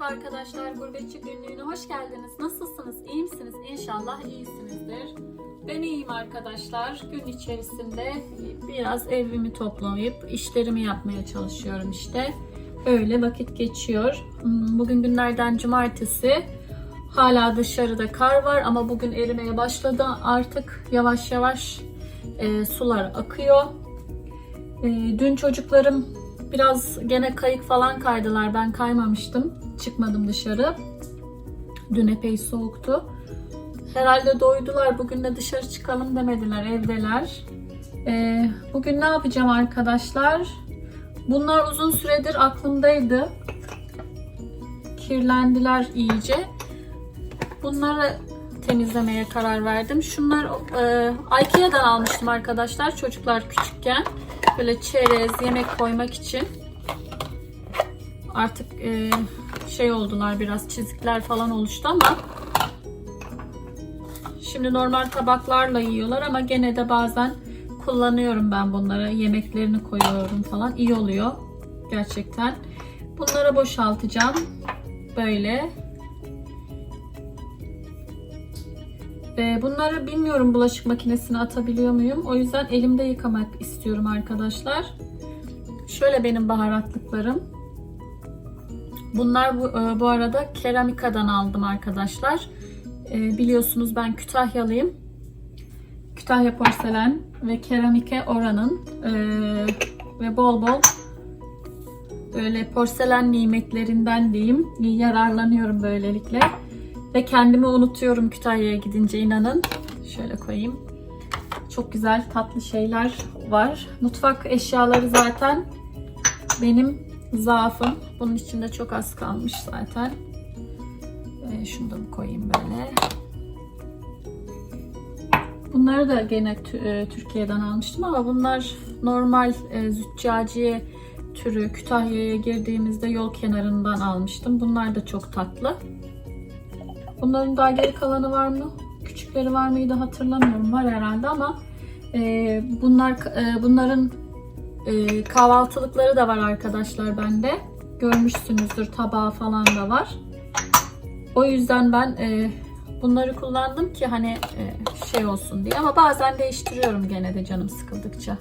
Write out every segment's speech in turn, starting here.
Merhaba arkadaşlar, Gurbetçi Günlüğü'ne hoş geldiniz. Nasılsınız? İyi misiniz? İnşallah iyisinizdir. Ben iyiyim arkadaşlar. Gün içerisinde biraz evimi toplayıp işlerimi yapmaya çalışıyorum işte. Öyle vakit geçiyor. Hmm, Bugün günlerden cumartesi. Hala dışarıda kar var ama bugün erimeye başladı. Artık yavaş yavaş e, sular akıyor. E, dün çocuklarım biraz gene kayık falan kaydılar. Ben kaymamıştım. Çıkmadım dışarı. Dün epey soğuktu. Herhalde doydular. Bugün de dışarı çıkalım demediler. Evdeler. E, bugün ne yapacağım arkadaşlar? Bunlar uzun süredir aklımdaydı. Kirlendiler iyice. Bunları temizlemeye karar verdim. Şunlar e, Ikea'dan almıştım arkadaşlar çocuklar küçükken. Böyle çerez, yemek koymak için. Artık e, şey oldular biraz çizikler falan oluştu ama şimdi normal tabaklarla yiyorlar ama gene de bazen kullanıyorum ben bunları. Yemeklerini koyuyorum falan. iyi oluyor gerçekten. Bunları boşaltacağım. Böyle. Ve bunları bilmiyorum bulaşık makinesine atabiliyor muyum? O yüzden elimde yıkamak istiyorum arkadaşlar. Şöyle benim baharatlıklarım. Bunlar bu, e, bu arada Keramika'dan aldım arkadaşlar. E, Biliyorsunuz ben Kütahyalıyım. Kütahya Porselen ve Keramike oranın e, ve bol bol böyle porselen nimetlerinden diyeyim yararlanıyorum böylelikle. Ve kendimi unutuyorum Kütahya'ya gidince inanın. Şöyle koyayım. Çok güzel tatlı şeyler var. Mutfak eşyaları zaten benim zaafım. Bunun içinde çok az kalmış zaten. Ee, şunu da koyayım böyle. Bunları da gene e, Türkiye'den almıştım ama bunlar normal e, züccaciye türü Kütahya'ya girdiğimizde yol kenarından almıştım. Bunlar da çok tatlı. Bunların daha geri kalanı var mı? Küçükleri var mıydı hatırlamıyorum. Var herhalde ama e, bunlar e, bunların e, kahvaltılıkları da var arkadaşlar bende. Görmüşsünüzdür tabağı falan da var. O yüzden ben e, bunları kullandım ki hani e, şey olsun diye ama bazen değiştiriyorum gene de canım sıkıldıkça.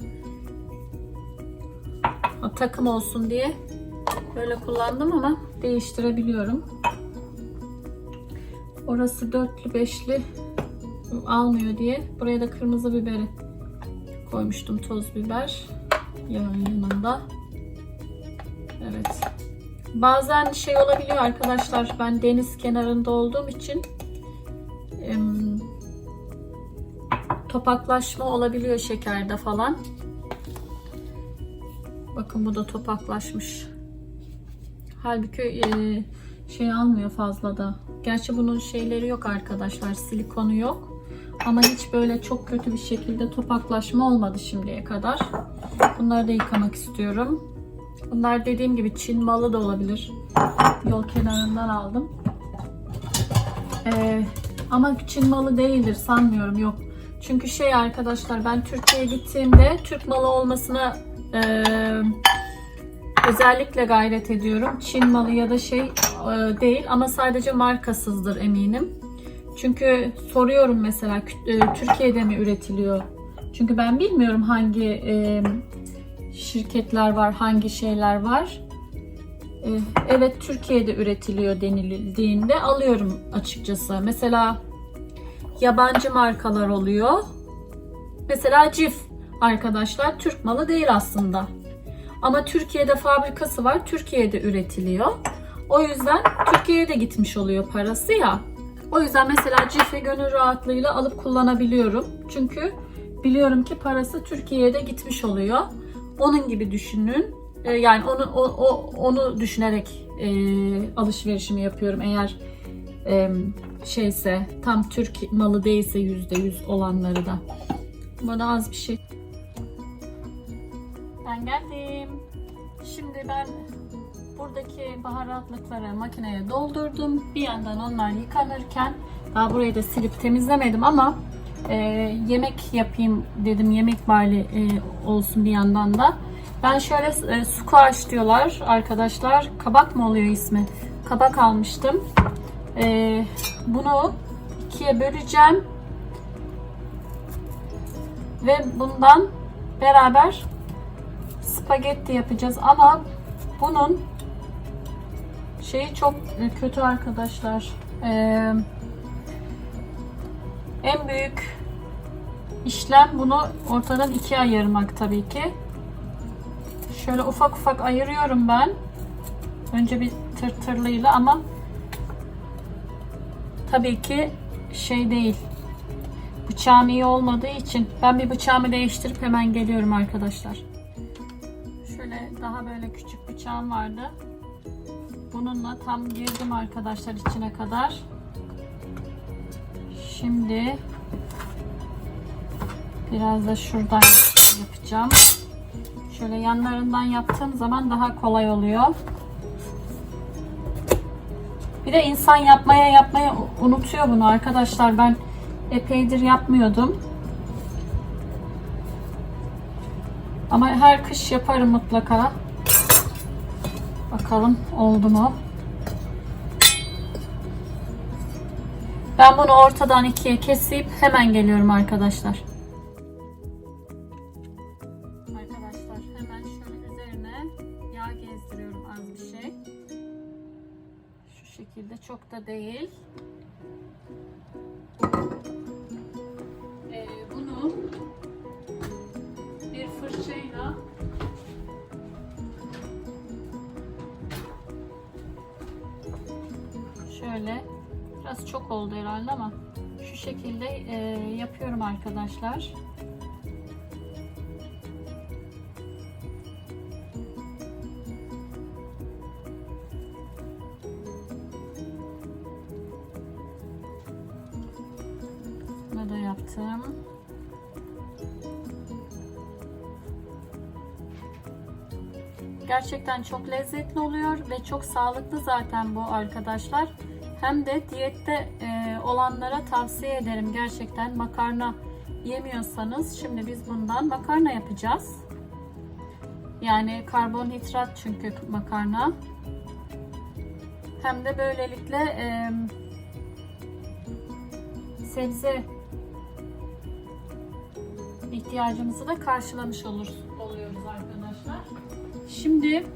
O takım olsun diye böyle kullandım ama değiştirebiliyorum. Orası dörtlü beşli almıyor diye buraya da kırmızı biberi koymuştum toz biber yanında. Evet. Bazen şey olabiliyor arkadaşlar ben deniz kenarında olduğum için topaklaşma olabiliyor şekerde falan. Bakın bu da topaklaşmış. Halbuki e, şey almıyor fazla da. Gerçi bunun şeyleri yok arkadaşlar. Silikonu yok. Ama hiç böyle çok kötü bir şekilde topaklaşma olmadı şimdiye kadar. Bunları da yıkamak istiyorum. Bunlar dediğim gibi Çin malı da olabilir. Yol kenarından aldım. Ee, ama Çin malı değildir sanmıyorum yok. Çünkü şey arkadaşlar ben Türkiye'ye gittiğimde Türk malı olmasına e, özellikle gayret ediyorum. Çin malı ya da şey e, değil ama sadece markasızdır eminim. Çünkü soruyorum mesela e, Türkiye'de mi üretiliyor? Çünkü ben bilmiyorum hangi e, şirketler var, hangi şeyler var. E, evet Türkiye'de üretiliyor denildiğinde alıyorum açıkçası. Mesela yabancı markalar oluyor. Mesela Cif arkadaşlar Türk malı değil aslında. Ama Türkiye'de fabrikası var. Türkiye'de üretiliyor. O yüzden Türkiye'ye de gitmiş oluyor parası ya. O yüzden mesela Cif'i gönül rahatlığıyla alıp kullanabiliyorum. Çünkü biliyorum ki parası Türkiye'ye de gitmiş oluyor. Onun gibi düşünün. Ee, yani onu o, o, onu düşünerek e, alışverişimi yapıyorum. Eğer e, şeyse tam Türk malı değilse yüzde yüz olanları da. Bana az bir şey. Ben geldim. Şimdi ben buradaki baharatlıkları makineye doldurdum. Bir yandan onlar yıkanırken daha burayı da silip temizlemedim ama e, yemek yapayım dedim. Yemek bari e, olsun bir yandan da. Ben şöyle e, squash diyorlar arkadaşlar. Kabak mı oluyor ismi? Kabak almıştım. E, bunu ikiye böleceğim. Ve bundan beraber spagetti yapacağız. Ama bunun şeyi çok kötü arkadaşlar. Ee, en büyük işlem bunu ortadan ikiye ayırmak tabii ki. Şöyle ufak ufak ayırıyorum ben. Önce bir tırtırlıyla ama tabii ki şey değil. Bıçağım iyi olmadığı için ben bir bıçağımı değiştirip hemen geliyorum arkadaşlar. Şöyle daha böyle küçük bıçağım vardı. Bununla tam girdim arkadaşlar içine kadar. Şimdi biraz da şuradan yapacağım. Şöyle yanlarından yaptığım zaman daha kolay oluyor. Bir de insan yapmaya yapmaya unutuyor bunu arkadaşlar. Ben epeydir yapmıyordum. Ama her kış yaparım mutlaka. Bakalım oldu mu? Ben bunu ortadan ikiye kesip hemen geliyorum arkadaşlar. Arkadaşlar hemen şöyle üzerine yağ gezdiriyorum az şey. Şu şekilde çok da değil. Ee, bunu bir fırçayla şöyle biraz çok oldu herhalde ama şu şekilde e, yapıyorum arkadaşlar. Bunu da yaptım. Gerçekten çok lezzetli oluyor ve çok sağlıklı zaten bu arkadaşlar. Hem de diyette e, olanlara tavsiye ederim gerçekten makarna yemiyorsanız. Şimdi biz bundan makarna yapacağız. Yani karbonhidrat çünkü makarna. Hem de böylelikle e, sebze ihtiyacımızı da karşılamış olur, oluyoruz arkadaşlar. Şimdi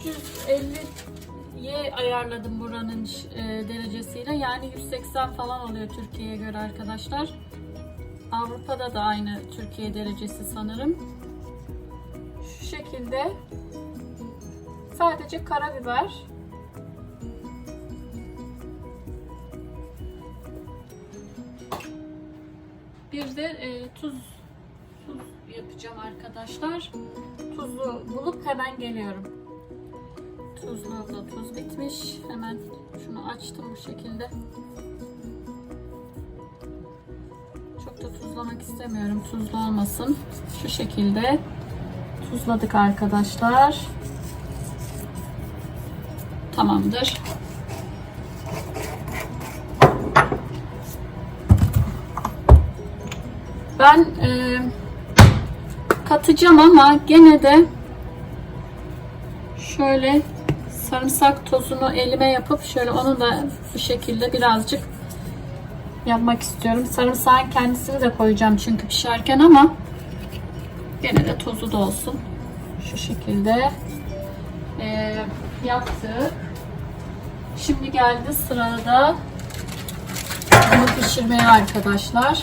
350'ye ayarladım buranın e, derecesiyle. Yani 180 falan oluyor Türkiye'ye göre arkadaşlar. Avrupa'da da aynı Türkiye derecesi sanırım. Şu şekilde sadece karabiber Bir de e, tuz tuz yapacağım arkadaşlar. Tuzu bulup hemen geliyorum. Tuzlu da tuz bitmiş. Hemen şunu açtım bu şekilde. Çok da tuzlamak istemiyorum. Tuzlu olmasın. Şu şekilde tuzladık arkadaşlar. Tamamdır. Ben e, katacağım ama gene de şöyle sarımsak tozunu elime yapıp şöyle onu da bu şekilde birazcık yapmak istiyorum. Sarımsağın kendisini de koyacağım çünkü pişerken ama gene de tozu da olsun. Şu şekilde e, yaptık. Şimdi geldi sırada bunu pişirmeye arkadaşlar.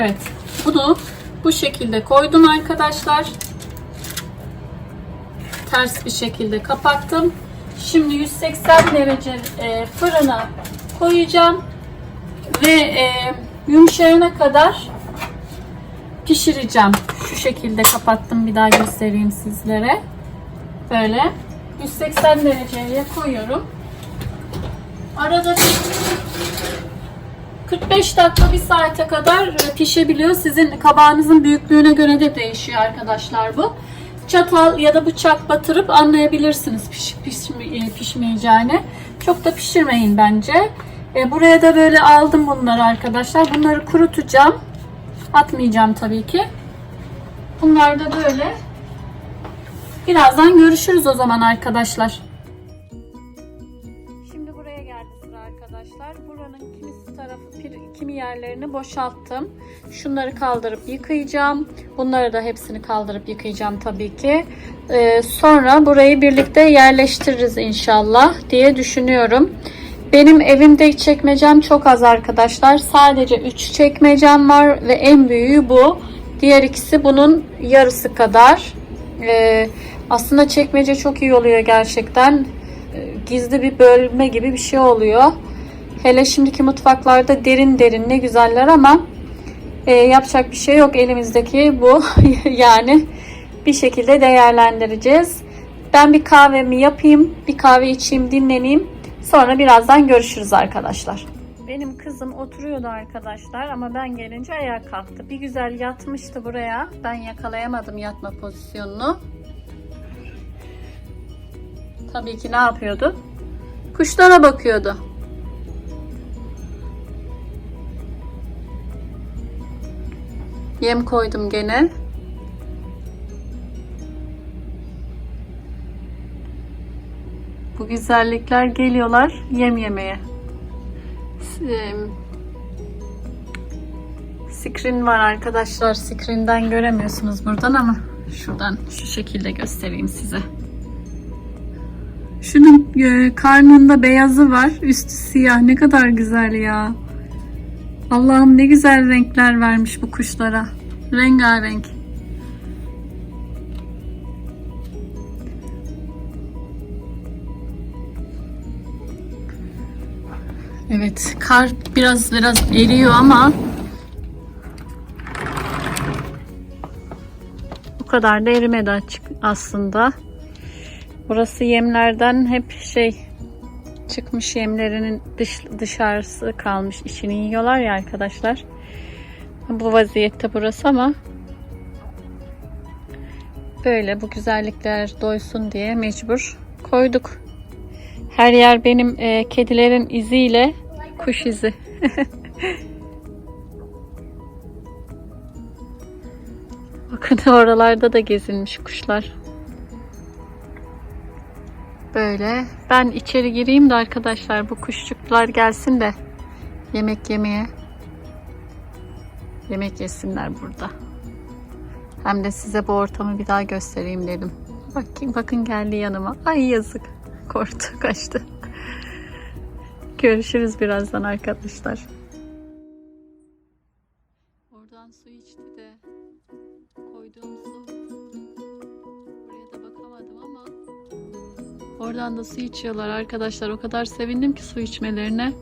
Evet. Bunu bu şekilde koydum arkadaşlar. Ters bir şekilde kapattım. Şimdi 180 derece e, fırına koyacağım. Ve e, yumuşayana kadar pişireceğim. Şu şekilde kapattım. Bir daha göstereyim sizlere. Böyle. 180 dereceye koyuyorum. Arada bir 45 dakika 1 saate kadar pişebiliyor. Sizin kabağınızın büyüklüğüne göre de değişiyor arkadaşlar bu. çatal ya da bıçak batırıp anlayabilirsiniz piş, pişme, e, pişmeyeceğini. Çok da pişirmeyin bence. E, buraya da böyle aldım bunları arkadaşlar. Bunları kurutacağım. Atmayacağım tabii ki. Bunlar da böyle. Birazdan görüşürüz o zaman arkadaşlar. Kimi yerlerini boşalttım. Şunları kaldırıp yıkayacağım. Bunları da hepsini kaldırıp yıkayacağım tabii ki. Ee, sonra burayı birlikte yerleştiririz inşallah diye düşünüyorum. Benim evimde çekmecem çok az arkadaşlar. Sadece 3 çekmecem var ve en büyüğü bu. Diğer ikisi bunun yarısı kadar. Ee, aslında çekmece çok iyi oluyor gerçekten. Ee, Gizli bir bölme gibi bir şey oluyor. Hele şimdiki mutfaklarda derin derin ne güzeller ama e, yapacak bir şey yok. Elimizdeki bu. yani bir şekilde değerlendireceğiz. Ben bir kahvemi yapayım, bir kahve içeyim, dinleneyim. Sonra birazdan görüşürüz arkadaşlar. Benim kızım oturuyordu arkadaşlar ama ben gelince ayağa kalktı. Bir güzel yatmıştı buraya. Ben yakalayamadım yatma pozisyonunu. Tabii ki ne yapıyordu? Kuşlara bakıyordu. Yem koydum gene. Bu güzellikler geliyorlar yem yemeye. Screen var arkadaşlar. Screen'den göremiyorsunuz buradan ama şuradan şu şekilde göstereyim size. Şunun e, karnında beyazı var. Üstü siyah. Ne kadar güzel ya. Allah'ım ne güzel renkler vermiş bu kuşlara. Rengarenk. Evet, kar biraz biraz eriyor ama bu kadar da erimedi açık aslında. Burası yemlerden hep şey çıkmış yemlerinin dış, dışarısı kalmış. içini yiyorlar ya arkadaşlar. Bu vaziyette burası ama böyle bu güzellikler doysun diye mecbur koyduk. Her yer benim e, kedilerin iziyle kuş izi. Bakın oralarda da gezinmiş kuşlar. Böyle. Ben içeri gireyim de arkadaşlar bu kuşçuklar gelsin de yemek yemeye. Yemek yesinler burada. Hem de size bu ortamı bir daha göstereyim dedim. Bakın, bakın geldi yanıma. Ay yazık. Korktu, kaçtı. Görüşürüz birazdan arkadaşlar. Oradan da su içiyorlar arkadaşlar. O kadar sevindim ki su içmelerine.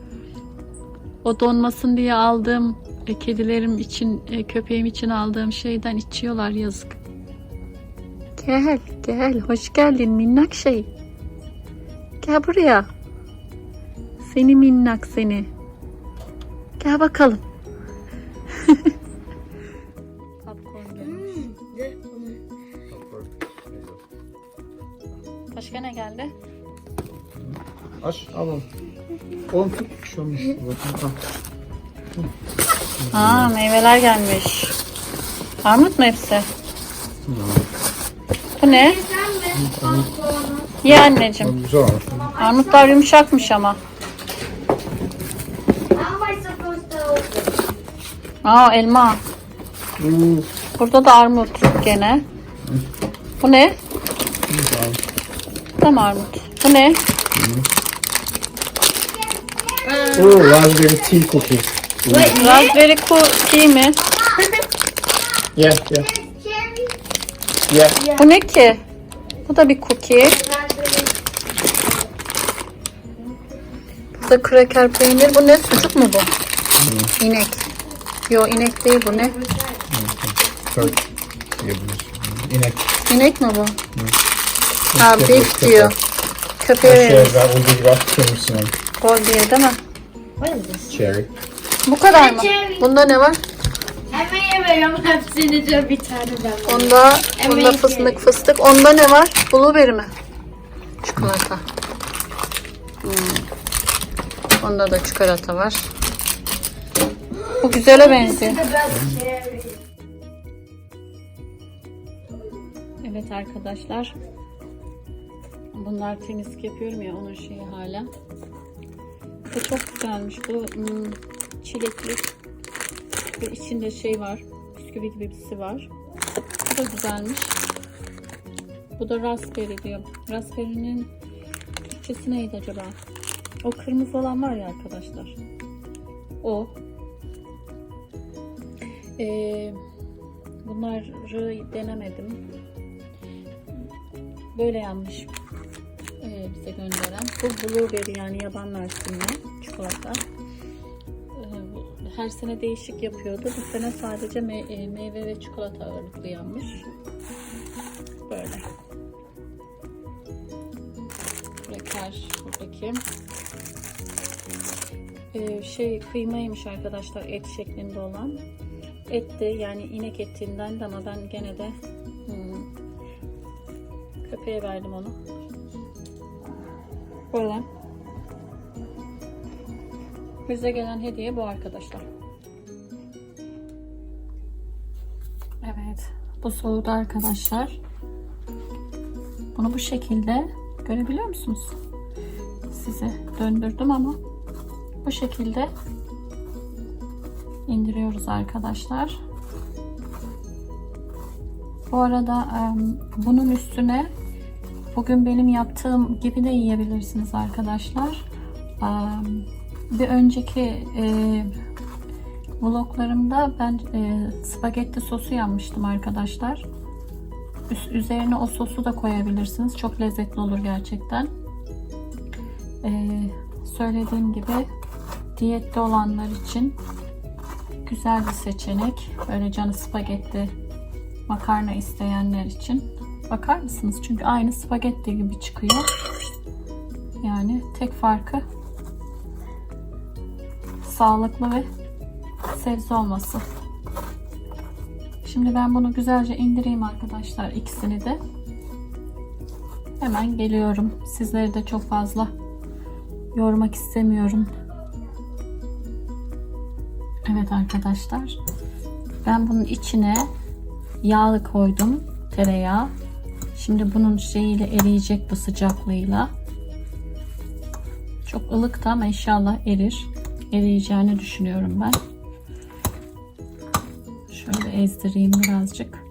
O donmasın diye aldığım e, kedilerim için, e, köpeğim için aldığım şeyden içiyorlar yazık. Gel, gel. Hoş geldin minnak şey. Gel buraya. Seni minnak seni. Gel bakalım. Popcorn gelmiş. Başka ne geldi? Aç al onu. Oğlum tut bir şey al. Aa meyveler gelmiş. Armut mu hepsi? Bu ne? Ye anneciğim. Güzel. Armutlar yumuşakmış ama. Aa elma. Uuu. Burada da armut gene. Bu ne? Bu da mı armut? Bu ne? Oo, raspberry tea cookie. Raspberry cookie mi? Yeah, yeah, yeah. Bu ne ki? Bu da bir cookie. Raspberry. Bu da kraker peynir. Bu ne? Sucuk mu bu? İnek. Yo inek değil bu ne? Kök yiyebilirsin. İnek. İnek mi bu? Ha beef diyor. Köpeğe Şey, veririz. ben olduğu gibi atmışsın onu. Gol diye değil mi? What is this? Cherry. Bu kadar mı? Cherry. Bunda ne var? Emeğe veriyorum hepsini de bir tane ben. Onda, Emeği onda fıstık fıstık. Onda ne var? Blueberry mi? Çikolata. Hmm. Onda da çikolata var. Bu güzele benziyor. Cherry. Evet arkadaşlar. Bunlar temizlik yapıyorum ya onun şeyi hala. Ve çok güzelmiş bu hmm, çilekli ve içinde şey var. Bisküvi gibi birisi var. Bu da güzelmiş. Bu da raspberry diyor. Raspberry'nin Türkçesi neydi acaba? O kırmızı olan var ya arkadaşlar. O. Ee, bunları denemedim. Böyle yanmış ee, bize gönderen. Bu blueberry yani yaban versiyonu çikolata. Bu- her sene değişik yapıyordu. Bu sene sadece me- e, meyve ve çikolata ağırlıklı yanmış. Böyle. Kraker buradaki. Ee, şey kıymaymış arkadaşlar et şeklinde olan. Et de yani inek etinden de ama ben gene de hmm, köpeğe verdim onu. Böyle. Bize gelen hediye bu arkadaşlar. Evet. Bu soğudu arkadaşlar. Bunu bu şekilde görebiliyor musunuz? Size döndürdüm ama bu şekilde indiriyoruz arkadaşlar. Bu arada bunun üstüne bugün benim yaptığım gibi de yiyebilirsiniz arkadaşlar. Bir önceki e, vloglarımda ben e, spagetti sosu yapmıştım arkadaşlar. Üzerine o sosu da koyabilirsiniz. Çok lezzetli olur gerçekten. E, söylediğim gibi diyette olanlar için güzel bir seçenek. Böyle canı spagetti makarna isteyenler için. Bakar mısınız? Çünkü aynı spagetti gibi çıkıyor. Yani tek farkı sağlıklı ve sebze olması. Şimdi ben bunu güzelce indireyim arkadaşlar ikisini de. Hemen geliyorum. Sizleri de çok fazla yormak istemiyorum. Evet arkadaşlar. Ben bunun içine yağlı koydum. Tereyağı. Şimdi bunun şeyiyle eriyecek bu sıcaklığıyla. Çok ılık ama inşallah erir. Eriyeceğini düşünüyorum ben. Şöyle ezdireyim birazcık.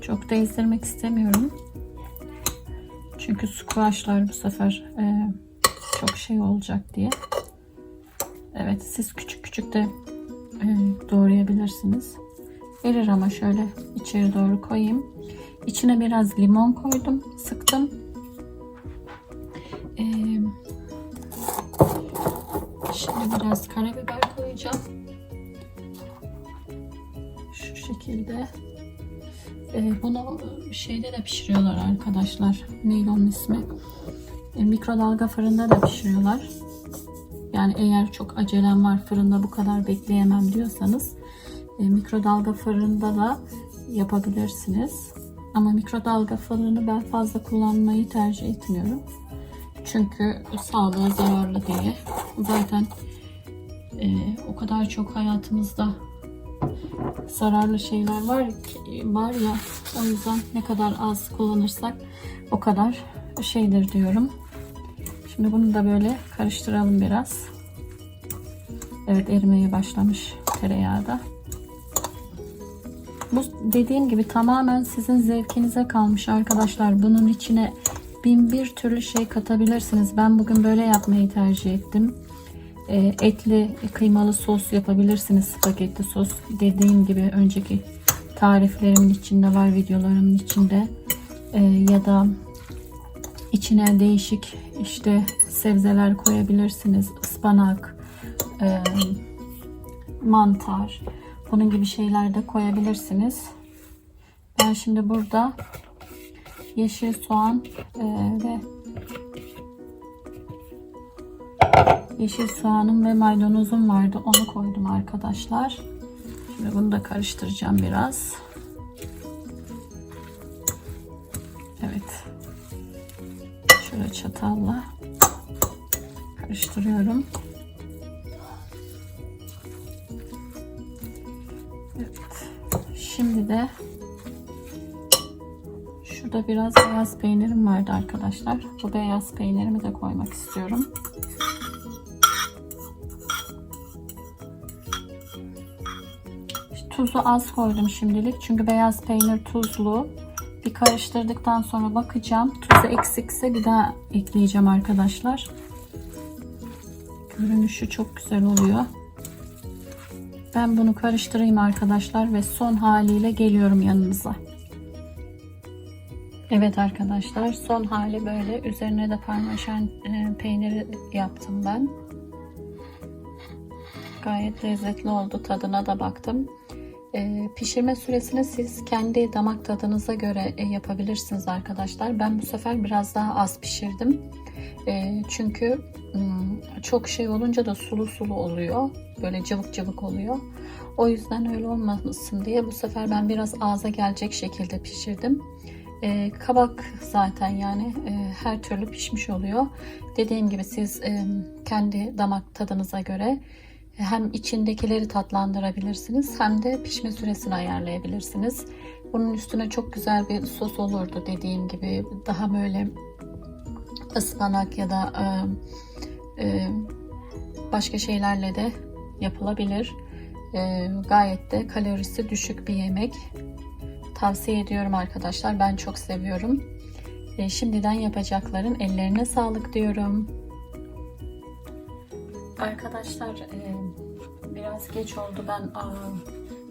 Çok da ezdirmek istemiyorum. Çünkü squashlar bu sefer e, çok şey olacak diye. Evet siz küçük küçük de e, doğrayabilirsiniz. Erir ama şöyle içeri doğru koyayım. İçine biraz limon koydum. Sıktım. E, şimdi biraz karabiber koyacağım. Şu şekilde. E, bunu şeyde de pişiriyorlar arkadaşlar. Neydi onun ismi? E, mikrodalga fırında da pişiriyorlar. Yani eğer çok acelem var fırında bu kadar bekleyemem diyorsanız e, mikrodalga fırında da yapabilirsiniz. Ama mikrodalga fırını ben fazla kullanmayı tercih etmiyorum. Çünkü sağlığa zararlı diye. Zaten e, o kadar çok hayatımızda zararlı şeyler var ki, var ya o yüzden ne kadar az kullanırsak o kadar şeydir diyorum. Şimdi bunu da böyle karıştıralım biraz. Evet erimeye başlamış tereyağı da. Bu dediğim gibi tamamen sizin zevkinize kalmış arkadaşlar. Bunun içine bin bir türlü şey katabilirsiniz. Ben bugün böyle yapmayı tercih ettim. Ee, etli kıymalı sos yapabilirsiniz. Spagetti sos. Dediğim gibi önceki tariflerimin içinde var videolarımın içinde. Ee, ya da içine değişik işte sebzeler koyabilirsiniz. Ispanak, e, mantar, bunun gibi şeyler de koyabilirsiniz. Ben şimdi burada yeşil soğan e, ve yeşil soğanım ve maydanozum vardı. Onu koydum arkadaşlar. Şimdi bunu da karıştıracağım biraz. Evet. Şöyle çatalla karıştırıyorum. Şimdi de şurada biraz beyaz peynirim vardı arkadaşlar. Bu beyaz peynirimi de koymak istiyorum. Tuzu az koydum şimdilik. Çünkü beyaz peynir tuzlu. Bir karıştırdıktan sonra bakacağım. Tuzu eksikse bir daha ekleyeceğim arkadaşlar. Görünüşü çok güzel oluyor. Ben bunu karıştırayım arkadaşlar ve son haliyle geliyorum yanınıza. Evet arkadaşlar son hali böyle. Üzerine de parmesan e, peyniri yaptım ben. Gayet lezzetli oldu. Tadına da baktım. E, pişirme süresini siz kendi damak tadınıza göre e, yapabilirsiniz arkadaşlar. Ben bu sefer biraz daha az pişirdim. E, çünkü hmm, çok şey olunca da sulu sulu oluyor. Böyle cıvık cıvık oluyor. O yüzden öyle olmasın diye bu sefer ben biraz ağza gelecek şekilde pişirdim. E, kabak zaten yani e, her türlü pişmiş oluyor. Dediğim gibi siz e, kendi damak tadınıza göre hem içindekileri tatlandırabilirsiniz hem de pişme süresini ayarlayabilirsiniz. Bunun üstüne çok güzel bir sos olurdu dediğim gibi. Daha böyle ıspanak ya da e, e, başka şeylerle de yapılabilir. E, gayet de kalorisi düşük bir yemek. Tavsiye ediyorum arkadaşlar. Ben çok seviyorum. E, şimdiden yapacakların ellerine sağlık diyorum. Arkadaşlar e, biraz geç oldu. Ben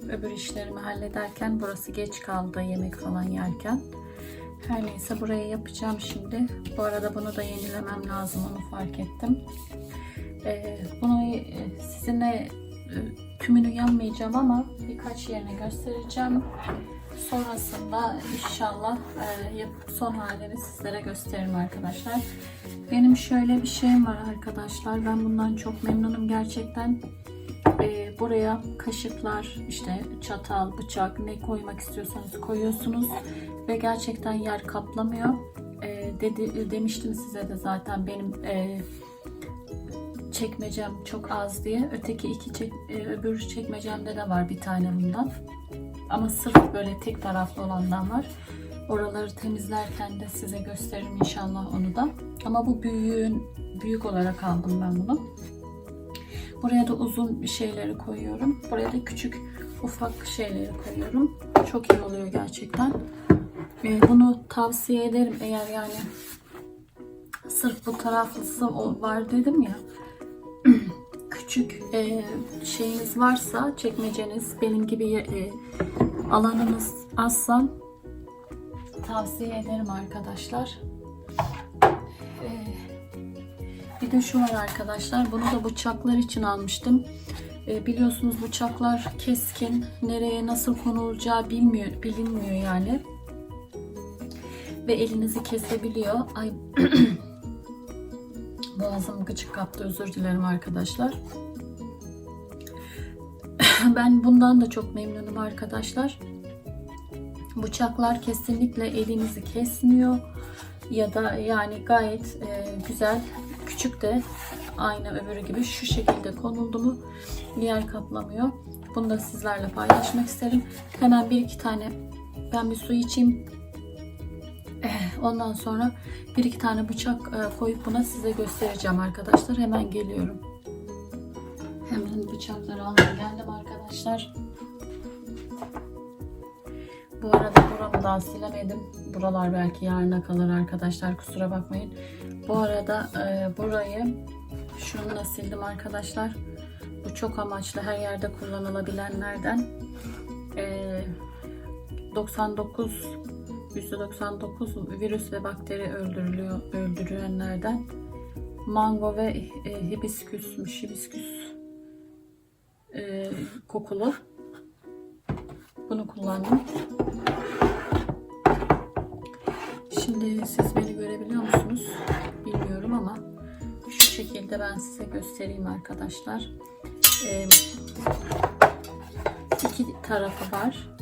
öbür işlerimi hallederken burası geç kaldı yemek falan yerken. Her neyse burayı yapacağım şimdi. Bu arada bunu da yenilemem lazım onu fark ettim. E, bunu e, sizinle tümünü yanmayacağım ama birkaç yerini göstereceğim. Sonrasında inşallah e, yap- son halini sizlere gösteririm arkadaşlar. Benim şöyle bir şeyim var arkadaşlar. Ben bundan çok memnunum gerçekten. E, buraya kaşıklar, işte çatal, bıçak ne koymak istiyorsanız koyuyorsunuz ve gerçekten yer kaplamıyor. E, dedi, demiştim size de zaten benim çekmecem çok az diye. Öteki iki çek, e, öbür çekmecemde de var bir tane bundan. Ama sırf böyle tek taraflı olandan var. Oraları temizlerken de size gösteririm inşallah onu da. Ama bu büyüğün büyük olarak aldım ben bunu. Buraya da uzun şeyleri koyuyorum. Buraya da küçük ufak şeyleri koyuyorum. Çok iyi oluyor gerçekten. Ee, bunu tavsiye ederim eğer yani sırf bu taraflısı var dedim ya. Küçük e, şeyiniz varsa çekmeceniz benim gibi e, alanınız azsa tavsiye ederim arkadaşlar. E, bir de şu var arkadaşlar. Bunu da bıçaklar için almıştım. E, biliyorsunuz bıçaklar keskin. Nereye nasıl konulacağı bilmiyor, bilinmiyor yani. Ve elinizi kesebiliyor. Ay Boğazım gıcık kaptı özür dilerim arkadaşlar. ben bundan da çok memnunum arkadaşlar. Bıçaklar kesinlikle elinizi kesmiyor ya da yani gayet e, güzel küçük de aynı öbürü gibi şu şekilde konuldu mu yer kaplamıyor. Bunu da sizlerle paylaşmak isterim. Hemen bir iki tane ben bir su içeyim. Ondan sonra bir iki tane bıçak e, koyup buna size göstereceğim arkadaşlar. Hemen geliyorum. Hemen bıçakları almaya geldim arkadaşlar. Bu arada buramı daha silemedim. Buralar belki yarına kalır arkadaşlar. Kusura bakmayın. Bu arada e, burayı şununla sildim arkadaşlar. Bu çok amaçlı her yerde kullanılabilenlerden. E, 99 %99 virüs ve bakteri öldürülüyor, öldürenlerden. Mango ve e, hibisküsmüş, hibisküs e, kokulu. Bunu kullandım. Şimdi siz beni görebiliyor musunuz? Bilmiyorum ama şu şekilde ben size göstereyim arkadaşlar. E, iki tarafı var.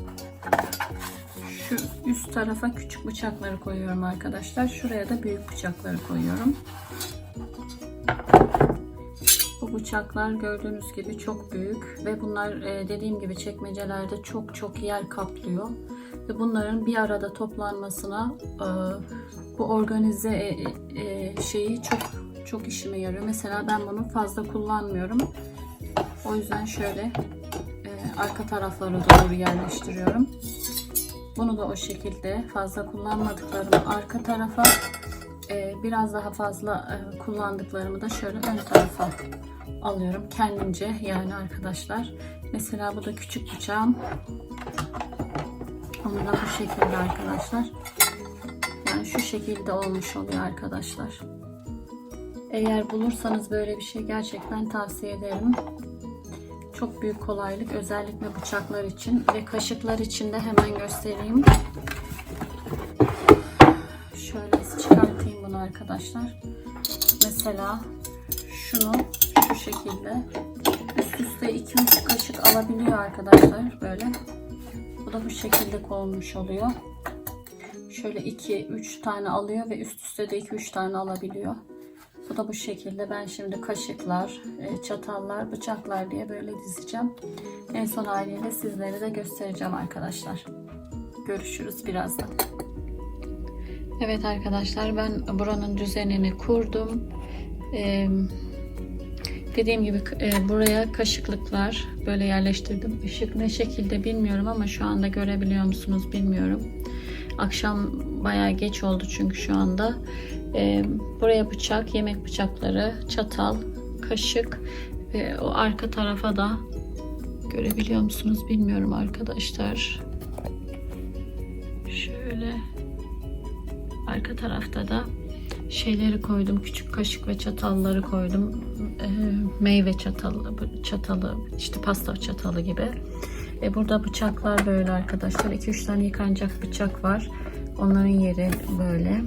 Şu üst tarafa küçük bıçakları koyuyorum arkadaşlar. Şuraya da büyük bıçakları koyuyorum. Bu bıçaklar gördüğünüz gibi çok büyük ve bunlar e, dediğim gibi çekmecelerde çok çok yer kaplıyor. Ve bunların bir arada toplanmasına e, bu organize e, şeyi çok çok işime yarıyor. Mesela ben bunu fazla kullanmıyorum. O yüzden şöyle arka taraflara doğru yerleştiriyorum. Bunu da o şekilde fazla kullanmadıklarımı arka tarafa e, biraz daha fazla e, kullandıklarımı da şöyle ön tarafa alıyorum kendimce yani arkadaşlar. Mesela bu da küçük bıçağım. Onu da bu şekilde arkadaşlar. Yani şu şekilde olmuş oluyor arkadaşlar. Eğer bulursanız böyle bir şey gerçekten tavsiye ederim. Çok büyük kolaylık özellikle bıçaklar için ve kaşıklar için de hemen göstereyim. Şöyle çıkartayım bunu arkadaşlar. Mesela şunu şu şekilde üst üste 2-3 kaşık alabiliyor arkadaşlar böyle. Bu da bu şekilde konmuş oluyor. Şöyle 2-3 tane alıyor ve üst üste de 2-3 tane alabiliyor. Bu da bu şekilde. Ben şimdi kaşıklar, e, çatallar, bıçaklar diye böyle dizeceğim. En son haliyle sizlere de göstereceğim arkadaşlar. Görüşürüz birazdan. Evet arkadaşlar ben buranın düzenini kurdum. Ee, dediğim gibi e, buraya kaşıklıklar böyle yerleştirdim. Işık ne şekilde bilmiyorum ama şu anda görebiliyor musunuz bilmiyorum. Akşam bayağı geç oldu çünkü şu anda. Ee, buraya bıçak, yemek bıçakları, çatal, kaşık ve o arka tarafa da görebiliyor musunuz bilmiyorum arkadaşlar. Şöyle arka tarafta da şeyleri koydum. Küçük kaşık ve çatalları koydum. Ee, meyve çatalı, çatalı, işte pasta çatalı gibi. E burada bıçaklar böyle arkadaşlar. 2-3 tane yıkanacak bıçak var. Onların yeri böyle.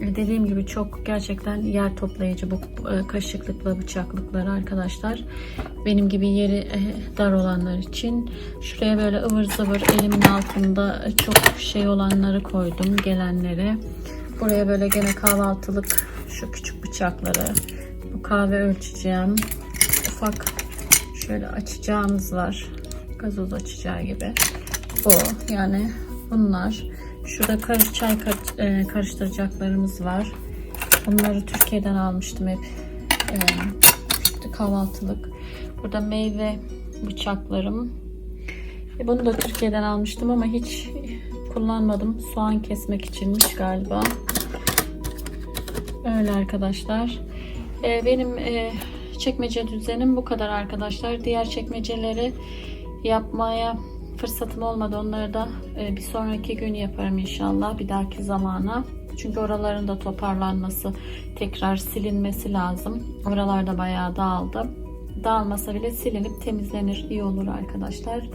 Dediğim gibi çok gerçekten yer toplayıcı bu e, kaşıklıkla bıçaklıkları arkadaşlar. Benim gibi yeri e, dar olanlar için. Şuraya böyle ıvır zıvır elimin altında çok şey olanları koydum. Gelenleri. Buraya böyle gene kahvaltılık şu küçük bıçakları. Bu kahve ölçeceğim. Ufak şöyle açacağımız var. Gazoz açacağı gibi. Bu yani bunlar. Şurada karış çay e, karıştıracaklarımız var. Bunları Türkiye'den almıştım hep. E, işte kahvaltılık. Burada meyve bıçaklarım. E, bunu da Türkiye'den almıştım ama hiç kullanmadım. Soğan kesmek içinmiş galiba. Öyle arkadaşlar. E, benim e, çekmece düzenim bu kadar arkadaşlar. Diğer çekmeceleri yapmaya fırsatım olmadı. Onları da e, bir sonraki gün yaparım inşallah. Bir dahaki zamana. Çünkü oraların da toparlanması, tekrar silinmesi lazım. Oralarda bayağı dağıldı. Dağılmasa bile silinip temizlenir. iyi olur arkadaşlar.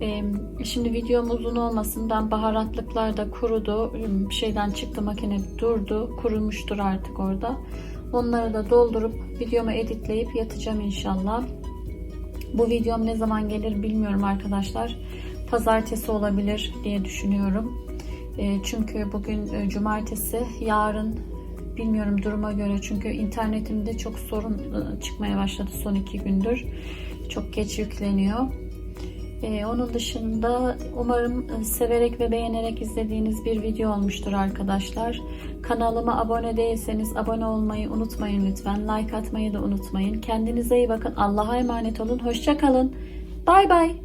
E, Şimdi videom uzun olmasın. Ben baharatlıklar da kurudu. Şeyden çıktı makine durdu. Kurumuştur artık orada. Onları da doldurup videomu editleyip yatacağım inşallah. Bu videom ne zaman gelir bilmiyorum arkadaşlar. Pazartesi olabilir diye düşünüyorum. E, çünkü bugün e, cumartesi, yarın bilmiyorum duruma göre çünkü internetimde çok sorun e, çıkmaya başladı son iki gündür. Çok geç yükleniyor. E, onun dışında umarım e, severek ve beğenerek izlediğiniz bir video olmuştur arkadaşlar. Kanalıma abone değilseniz abone olmayı unutmayın lütfen. Like atmayı da unutmayın. Kendinize iyi bakın. Allah'a emanet olun. Hoşça kalın. Bay bay.